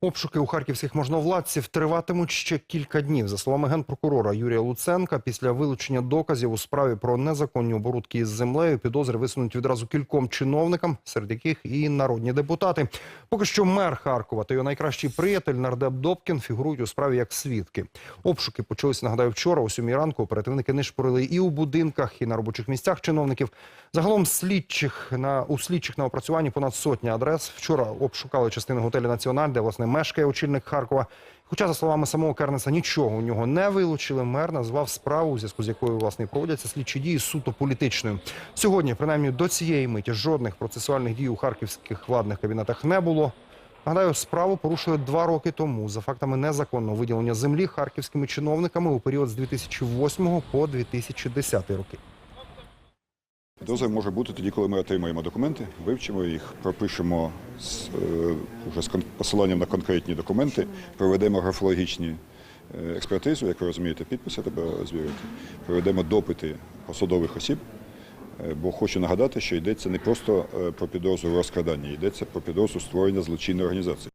Обшуки у харківських можновладців триватимуть ще кілька днів. За словами генпрокурора Юрія Луценка, після вилучення доказів у справі про незаконні оборудки із землею підозри висунуть відразу кільком чиновникам, серед яких і народні депутати. Поки що мер Харкова та його найкращий приятель нардеп Добкін фігурують у справі як свідки. Обшуки почалися, нагадаю, вчора о сьомій ранку. Оперативники нишпорили і у будинках, і на робочих місцях чиновників. Загалом слідчих на у слідчих на опрацюванні понад сотня адрес. Вчора обшукали частину готелю Національ, де власне мешкає очільник Харкова. Хоча, за словами самого Кернеса, нічого у нього не вилучили. Мер назвав справу, у зв'язку з якою власне проводяться слідчі дії суто політичною. Сьогодні, принаймні до цієї миті, жодних процесуальних дій у харківських владних кабінетах не було. Нагадаю, справу порушили два роки тому за фактами незаконного виділення землі харківськими чиновниками у період з 2008 по 2010 роки. Підозра може бути тоді, коли ми отримаємо документи, вивчимо їх, пропишемо з, е, вже з посиланням на конкретні документи, проведемо графологічні е, експертизу, як ви розумієте, підписи треба звірити, проведемо допити посадових осіб. Е, Бо хочу нагадати, що йдеться не просто е, про підозру розкрадання, йдеться про підозру створення злочинної організації.